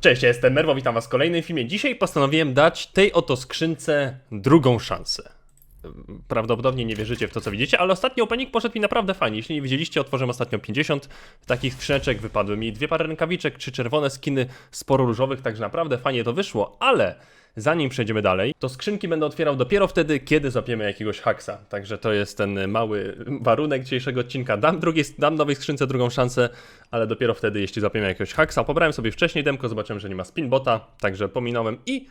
Cześć, ja jestem Merwo, witam was w kolejnym filmie. Dzisiaj postanowiłem dać tej oto skrzynce drugą szansę. Prawdopodobnie nie wierzycie w to, co widzicie, ale ostatni opening poszedł mi naprawdę fajnie. Jeśli nie widzieliście, otworzyłem ostatnio 50 takich skrzyneczek, wypadły mi dwie pary rękawiczek, trzy czerwone skiny, sporo różowych, także naprawdę fajnie to wyszło, ale zanim przejdziemy dalej, to skrzynki będę otwierał dopiero wtedy, kiedy złapiemy jakiegoś haksa. Także to jest ten mały warunek dzisiejszego odcinka. Dam, drugiej, dam nowej skrzynce drugą szansę, ale dopiero wtedy, jeśli złapiemy jakiegoś haksa. Pobrałem sobie wcześniej demko, zobaczyłem, że nie ma spinbota, także pominąłem i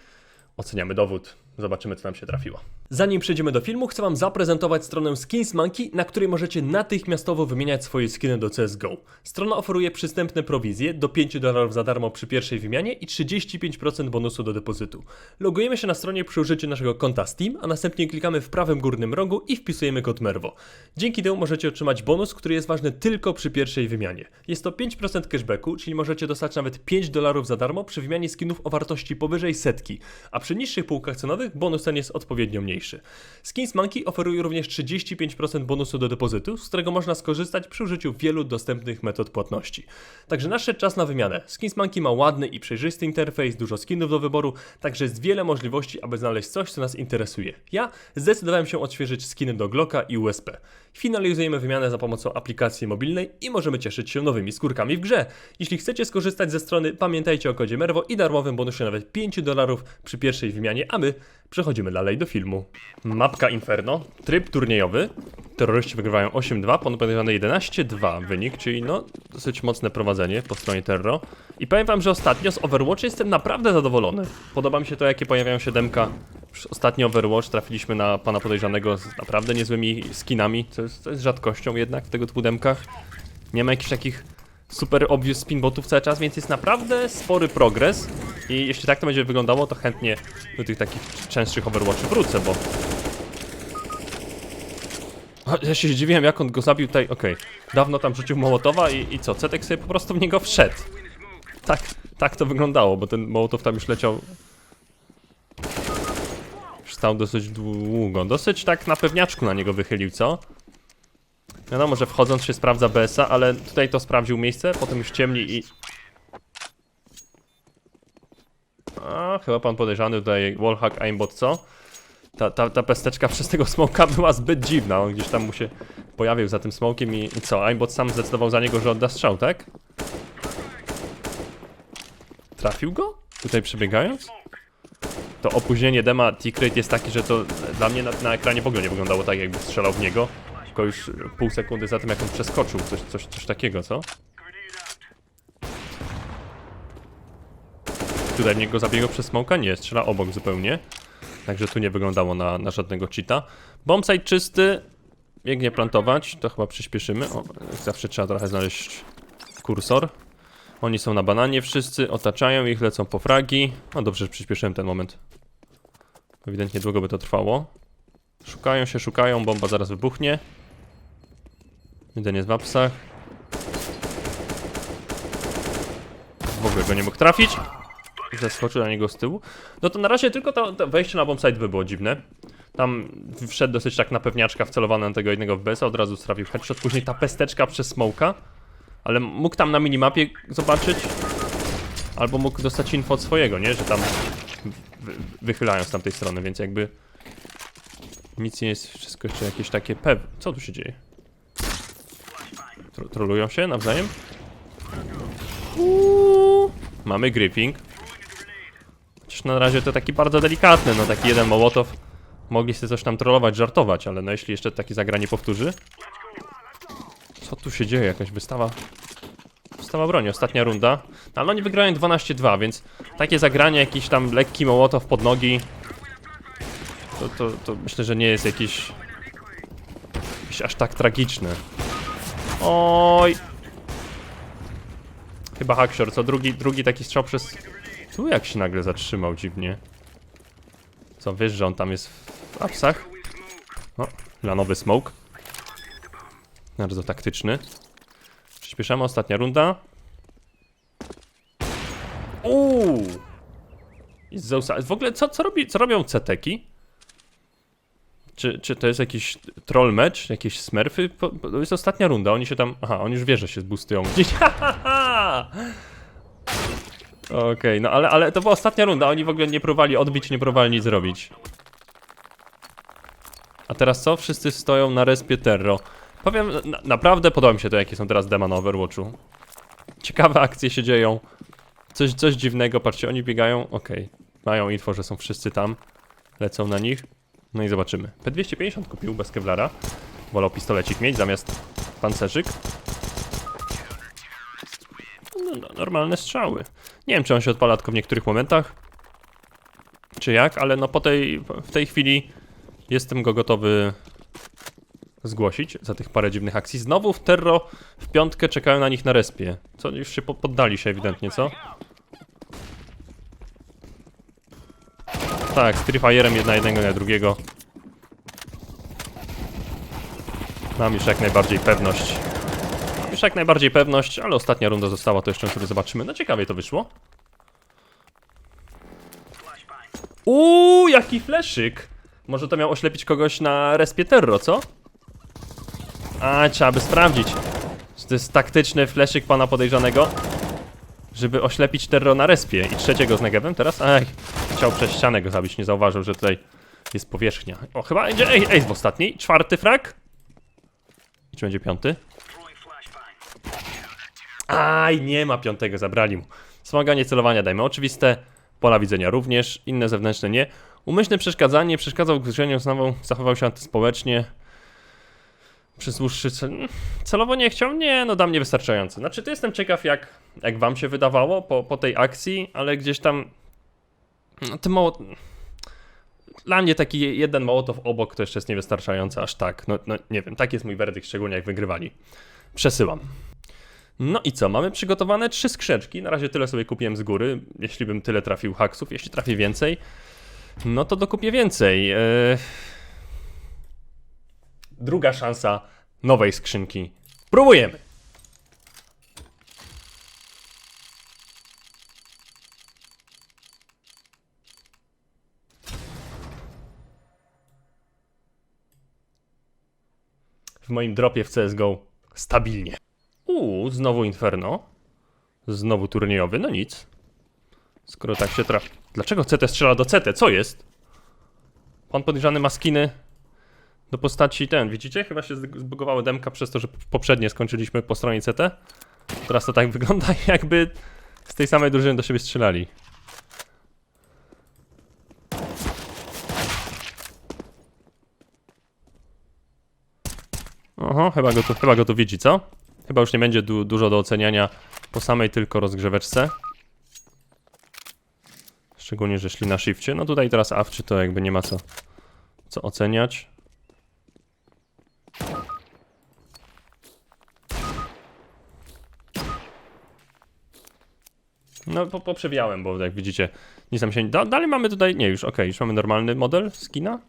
oceniamy dowód. Zobaczymy, co nam się trafiło. Zanim przejdziemy do filmu, chcę Wam zaprezentować stronę Skins Monkey, na której możecie natychmiastowo wymieniać swoje skiny do CSGO. Strona oferuje przystępne prowizje do 5 dolarów za darmo przy pierwszej wymianie i 35% bonusu do depozytu. Logujemy się na stronie przy użyciu naszego konta Steam, a następnie klikamy w prawym górnym rogu i wpisujemy kod MERWO. Dzięki temu możecie otrzymać bonus, który jest ważny tylko przy pierwszej wymianie. Jest to 5% cashbacku, czyli możecie dostać nawet 5 dolarów za darmo przy wymianie skinów o wartości powyżej setki, a przy niższych półkach cenowych bonus ten jest odpowiednio mniejszy. Skins Monkey oferuje również 35% bonusu do depozytu, z którego można skorzystać przy użyciu wielu dostępnych metod płatności. Także nadszedł czas na wymianę. Skins Monkey ma ładny i przejrzysty interfejs, dużo skinów do wyboru, także jest wiele możliwości, aby znaleźć coś, co nas interesuje. Ja zdecydowałem się odświeżyć skiny do Glocka i USP. Finalizujemy wymianę za pomocą aplikacji mobilnej i możemy cieszyć się nowymi skórkami w grze. Jeśli chcecie skorzystać ze strony, pamiętajcie o kodzie MERWO i darmowym bonusie nawet 5 dolarów przy pierwszej wymianie, a my przechodzimy dalej do filmu. Mapka Inferno, tryb turniejowy. Terroryści wygrywają 8-2, ponad podejrzane 11-2 wynik, czyli no dosyć mocne prowadzenie po stronie Terro. I powiem wam, że ostatnio z Overwatch jestem naprawdę zadowolony. Podoba mi się to, jakie pojawiają się demka. Już Ostatni Overwatch trafiliśmy na pana podejrzanego z naprawdę niezłymi skinami, co jest, co jest rzadkością jednak w tego typu demkach. Nie ma jakichś takich super obvious spinbotów cały czas, więc jest naprawdę spory progres. I jeśli tak to będzie wyglądało, to chętnie do tych takich częstszych Overwatchy wrócę, bo... Ja się zdziwiłem, jak on go zabił tutaj, okej. Dawno tam rzucił Mołotowa i, i co, Cetek sobie po prostu w niego wszedł. Tak, tak to wyglądało, bo ten Mołotow tam już leciał... Już stał dosyć długo, dosyć tak na pewniaczku na niego wychylił, co? Wiadomo, że wchodząc się sprawdza BS-a, ale tutaj to sprawdził miejsce, potem już ciemni i... A, chyba pan podejrzany tutaj wallhack aimbot, co? Ta, ta, ta pesteczka przez tego smoka była zbyt dziwna, on gdzieś tam mu się pojawił za tym smokiem i, i co? Aimbot sam zdecydował za niego, że odda strzał, tak? Trafił go? Tutaj przebiegając? To opóźnienie dema T-Crate jest takie, że to dla mnie na, na ekranie w ogóle nie wyglądało tak, jakby strzelał w niego. Tylko już pół sekundy za tym, jak on przeskoczył. Coś, coś, coś takiego, co? Tutaj w niego zabiegł przez smoka? Nie, strzela obok zupełnie. Także tu nie wyglądało na, na żadnego cheata. Bombsite czysty. Biegnie plantować, to chyba przyspieszymy. O, zawsze trzeba trochę znaleźć kursor. Oni są na bananie wszyscy, otaczają ich, lecą po fragi. No dobrze, że przyspieszyłem ten moment. Ewidentnie długo by to trwało. Szukają się, szukają, bomba zaraz wybuchnie. Jeden jest w apsach. W ogóle go nie mógł trafić. Zeskoczył na niego z tyłu. No to na razie tylko to, to wejście na bombsite by było dziwne. Tam wszedł dosyć tak na pewniaczka wcelowany na tego jednego w BS, od razu strafił headshot. Później ta pesteczka przez smoka. Ale mógł tam na minimapie zobaczyć. Albo mógł dostać info od swojego, nie? Że tam wy wychylają z tamtej strony, więc jakby nic nie jest, wszystko jeszcze jakieś takie pew... Co tu się dzieje? Tro trolują się nawzajem? Uuu, mamy gripping. Chociaż na razie to taki bardzo delikatny, no taki jeden mołotow. Mogli sobie coś tam trollować, żartować, ale no jeśli jeszcze taki zagranie powtórzy... Co tu się dzieje? Jakaś wystawa... Wystawa broni, ostatnia runda. No, ale oni wygrają 12-2, więc takie zagranie, jakiś tam lekki mołotow pod nogi, to, to, to myślę, że nie jest jakiś, jakiś aż tak tragiczne. Oj! Chyba Hackshore, co drugi, drugi taki strzał przez... Tu jak się nagle zatrzymał dziwnie. Co, wiesz, że on tam jest w apsach? O, lanowy smoke. Bardzo taktyczny. Przyspieszamy, ostatnia runda. Uuu! I Zeusa. W ogóle co, co, robi, co robią ceteki? Czy, czy to jest jakiś troll match? Jakieś smurfy? Po- po- To jest ostatnia runda, oni się tam... Aha, oni już wie, że się zbustują. Gdzieś... Okej, no ale, ale to była ostatnia runda, oni w ogóle nie próbowali odbić, nie próbowali nic zrobić. A teraz co? Wszyscy stoją na respie Terro. Powiem, na, naprawdę podoba mi się to, jakie są teraz dema na Overwatchu. Ciekawe akcje się dzieją. Coś, coś dziwnego, patrzcie, oni biegają, okej. Mają info, że są wszyscy tam. Lecą na nich. No i zobaczymy. P250 kupił bez Kevlara. Wolał pistolecik mieć zamiast pancerzyk. No, no, normalne strzały. Nie wiem, czy on się odpala tylko w niektórych momentach. Czy jak, ale no po tej, w tej chwili jestem go gotowy zgłosić za tych parę dziwnych akcji. Znowu w Terro w piątkę czekają na nich na respie. Co, już się po- poddali się ewidentnie, co? Tak, z Free Fire'em jedna jednego na drugiego. Mam już jak najbardziej pewność. Mam już jak najbardziej pewność, ale ostatnia runda została, to jeszcze sobie zobaczymy. No ciekawie to wyszło. Uuu, jaki fleszyk! Może to miał oślepić kogoś na respie Terro, co? A, trzeba by sprawdzić. Czy to jest taktyczny fleszyk pana podejrzanego? Żeby oślepić Terro na respie i trzeciego z negewem teraz? Ej, chciał przez ścianę go zabić, nie zauważył, że tutaj jest powierzchnia. O, chyba będzie ej, ej w ostatniej. Czwarty frak? I czy będzie piąty? Aj, nie ma piątego, zabrali mu. Wspomaganie celowania dajmy oczywiste, pola widzenia również, inne zewnętrzne nie. Umyślne przeszkadzanie, przeszkadzał gryzieniu, znowu zachował się antyspołecznie. Przez dłuższy cel... Celowo nie chciał? Nie, no dla mnie wystarczająco. Znaczy, to jestem ciekaw, jak, jak wam się wydawało po, po tej akcji, ale gdzieś tam... No, ty mało... Dla mnie taki jeden mołotow obok to jeszcze jest niewystarczający aż tak. No, no nie wiem, taki jest mój werdykt, szczególnie jak wygrywali. Przesyłam. No i co? Mamy przygotowane trzy skrzeczki. Na razie tyle sobie kupiłem z góry. Jeśli bym tyle trafił haksów, jeśli trafię więcej, no to dokupię więcej. Eee... Druga szansa nowej skrzynki. Próbujemy. W moim dropie w CSGO stabilnie. Uuu, znowu Inferno. Znowu turniejowy, no nic. Skoro tak się trafi. Dlaczego CT strzela do CT? Co jest? Pan podejrzany ma skiny do postaci ten, widzicie? Chyba się zbugowało demka przez to, że poprzednie skończyliśmy po stronie CT. Teraz to tak wygląda, jakby z tej samej drużyny do siebie strzelali. Oho, chyba go tu, chyba go tu widzi, co? Chyba już nie będzie du dużo do oceniania po samej tylko rozgrzeweczce. Szczególnie, że szli na shifcie. No tutaj teraz awczy to jakby nie ma co, co oceniać. No, po, poprzewijałem, bo jak widzicie, nic tam się. Da, dalej mamy tutaj... Nie, już okej, już mamy normalny model skina.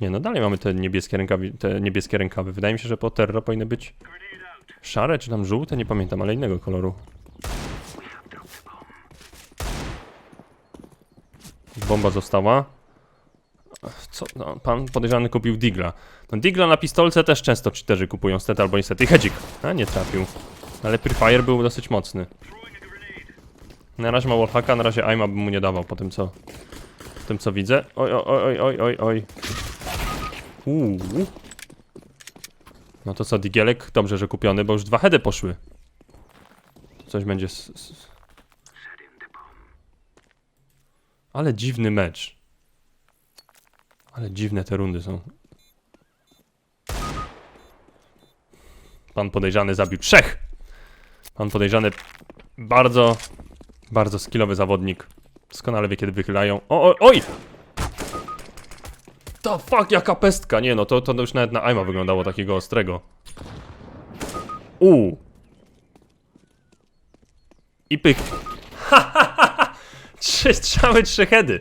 Nie, no dalej mamy te niebieskie rękawy, te niebieskie rękawy. Wydaje mi się, że po Terro powinny być szare, czy tam żółte, nie pamiętam, ale innego koloru. Bomba została. Co? No, pan podejrzany kupił Digla. No Digla na pistolce też często cheaterzy kupują, stety albo niestety. Hedzik. A, nie trafił. Ale Prefire był dosyć mocny. Na razie ma wallhacka, na razie Aima bym mu nie dawał po tym co... Po tym co widzę. Oj, oj, oj, oj, oj, oj. Uuu. No to co, Digielek? Dobrze, że kupiony, bo już dwa heady poszły. Coś będzie... Ale dziwny mecz. Ale dziwne te rundy są. Pan podejrzany zabił trzech. Pan podejrzany bardzo, bardzo skillowy zawodnik. Doskonale wie, kiedy wychylają. O, o, oj! To fuck, jaka pestka! Nie no, to, to już nawet na Aima wyglądało takiego ostrego. Uuu. I pyk. Trzy strzały, trzy heady.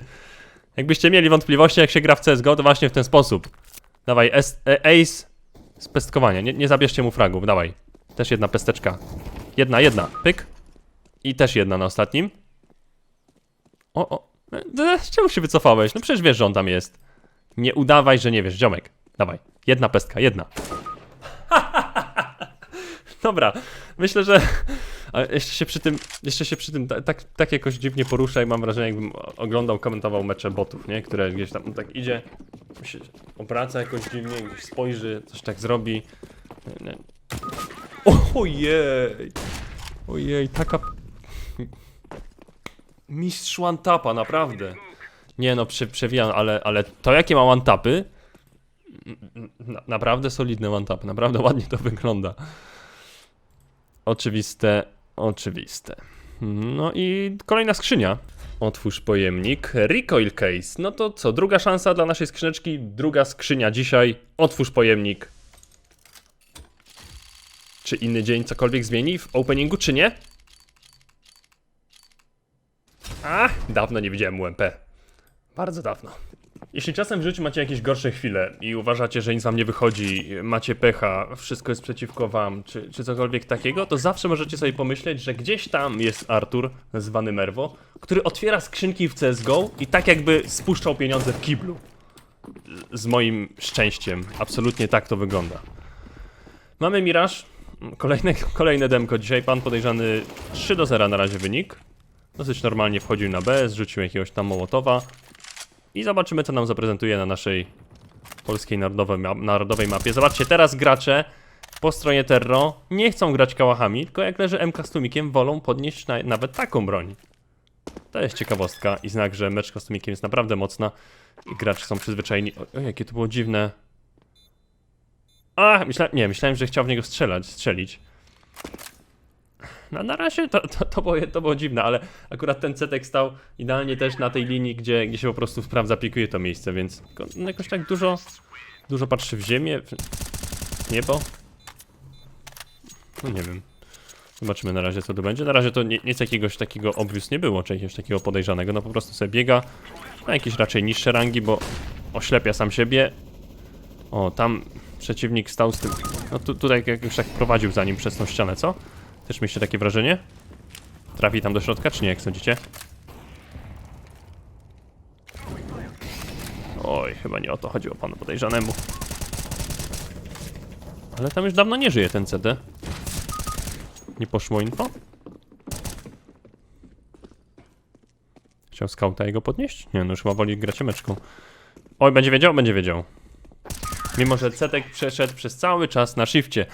Jakbyście mieli wątpliwości, jak się gra w CSGO, to właśnie w ten sposób. Dawaj, S, e, ace z pestkowania. Nie, nie zabierzcie mu fragów, dawaj. Też jedna pesteczka. Jedna, jedna. Pyk. I też jedna na ostatnim. O, o. E, e, Czemu się wycofałeś? No przecież wiesz, że on tam jest. Nie udawaj, że nie wiesz, ziomek. Dawaj. Jedna pestka, jedna. Dobra, myślę, że Ale jeszcze się przy tym, jeszcze się przy tym ta- tak, tak jakoś dziwnie porusza i mam wrażenie, jakbym oglądał, komentował mecze botów, nie? Które gdzieś tam tak idzie, się obraca jakoś dziwnie, gdzieś spojrzy, coś tak zrobi. Nie, nie. Ojej! Ojej, taka... Mistrz one-tapa, naprawdę. Nie no, prze, przewijam, ale, ale to jakie ma one-tapy, na, naprawdę solidny one-tap, naprawdę ładnie to wygląda. Oczywiste, oczywiste. No i kolejna skrzynia. Otwórz pojemnik. Recoil case. No to co, druga szansa dla naszej skrzyneczki, druga skrzynia dzisiaj. Otwórz pojemnik. Czy inny dzień cokolwiek zmieni w openingu, czy nie? A, dawno nie widziałem UMP. Bardzo dawno. Jeśli czasem w życiu macie jakieś gorsze chwile i uważacie, że nic wam nie wychodzi, macie pecha, wszystko jest przeciwko wam, czy, czy cokolwiek takiego, to zawsze możecie sobie pomyśleć, że gdzieś tam jest Artur, zwany Merwo, który otwiera skrzynki w CSGO i tak jakby spuszczał pieniądze w kiblu. Z moim szczęściem. Absolutnie tak to wygląda. Mamy Mirage. Kolejne, kolejne demko dzisiaj. Pan podejrzany 3 do 0 na razie wynik. Dosyć normalnie wchodził na B, zrzucił jakiegoś tam Mołotowa. I zobaczymy, co nam zaprezentuje na naszej polskiej narodowej, ma narodowej mapie. Zobaczcie, teraz gracze po stronie Terro nie chcą grać kałachami, tylko jak leży MK z tłumikiem, wolą podnieść na, nawet taką broń. To jest ciekawostka i znak, że mecz z tłumikiem jest naprawdę mocna i gracze są przyzwyczajeni. O, o jakie to było dziwne. A, myślałem, nie, myślałem, że chciał w niego strzelać, strzelić. No na razie to, to, to, było, to było dziwne, ale akurat ten cetek stał idealnie też na tej linii, gdzie, gdzie się po prostu sprawdza, pikuje to miejsce, więc no jakoś tak dużo, dużo patrzy w ziemię, w niebo. No nie wiem. Zobaczymy na razie co to będzie. Na razie to nie, nic jakiegoś takiego obvious nie było, czy jakiegoś takiego podejrzanego, no po prostu sobie biega na jakieś raczej niższe rangi, bo oślepia sam siebie. O, tam przeciwnik stał z tym, no tu, tutaj jakoś tak prowadził za nim przez tą ścianę, co? Też mieliście takie wrażenie? Trafi tam do środka, czy nie, jak sądzicie? Oj, chyba nie o to chodziło panu podejrzanemu. Ale tam już dawno nie żyje ten CD. Nie poszło info? Chciał skauta jego podnieść? Nie, no już chyba woli grać meczką. Oj, będzie wiedział? Będzie wiedział. Mimo, że Cetek przeszedł przez cały czas na shifcie.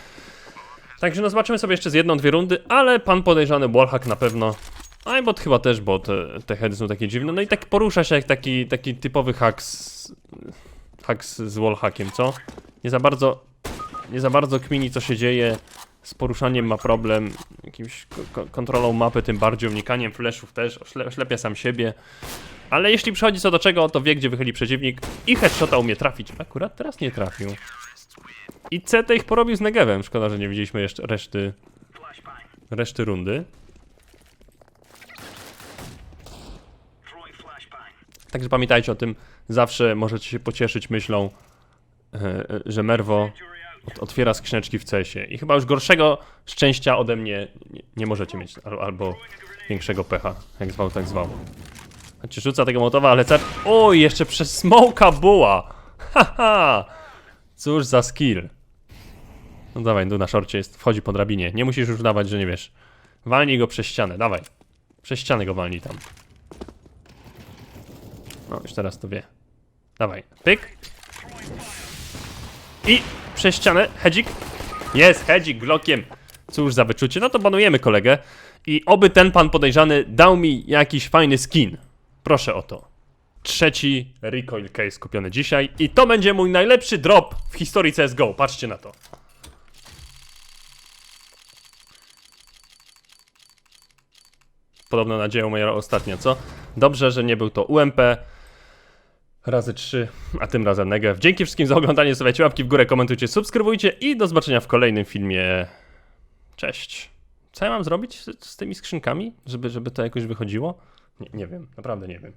Także no zobaczymy sobie jeszcze z jedną, dwie rundy, ale pan podejrzany wallhack na pewno. A bot chyba też, bo te, te heady są takie dziwne. No i tak porusza się jak taki, taki typowy hack z, hack z, wallhackiem, co? Nie za bardzo, nie za bardzo kmini co się dzieje. Z poruszaniem ma problem, jakimś ko- ko- kontrolą mapy, tym bardziej unikaniem flashów też, ośle- oślepia sam siebie. Ale jeśli przychodzi co do czego, to wie gdzie wychyli przeciwnik i headshota umie trafić. Akurat teraz nie trafił. I CT ich porobił z Negevem. Szkoda, że nie widzieliśmy jeszcze reszty, reszty rundy. Także pamiętajcie o tym, zawsze możecie się pocieszyć myślą, e, e, że Merwo ot- otwiera skrzyneczki w cesie. I chyba już gorszego szczęścia ode mnie nie, możecie mieć, al, albo większego pecha, jak zwał, tak zwał. Znaczy rzuca tego motowa, ale car... O, jeszcze przez smoka buła! Haha! Cóż za skill. No dawaj, tu na szorcie jest, wchodzi po drabinie. Nie musisz już dawać, że nie wiesz. Walnij go przez ścianę, dawaj. Przez ścianę go walnij tam. No, już teraz to wie. Dawaj, pyk. I przez ścianę, hedzik. Jest, hedzik, blokiem. Cóż za wyczucie. No to banujemy kolegę. I oby ten pan podejrzany dał mi jakiś fajny skin. Proszę o to. Trzeci recoil case kupiony dzisiaj. I to będzie mój najlepszy drop w historii CSGO. Patrzcie na to. Podobno nadzieją moja ostatnia, co? Dobrze, że nie był to UMP razy 3, a tym razem Negev. Dzięki wszystkim za oglądanie, stawiajcie łapki w górę, komentujcie, subskrybujcie i do zobaczenia w kolejnym filmie. Cześć. Co ja mam zrobić z, z tymi skrzynkami, żeby, żeby to jakoś wychodziło? Nie, nie wiem, naprawdę nie wiem.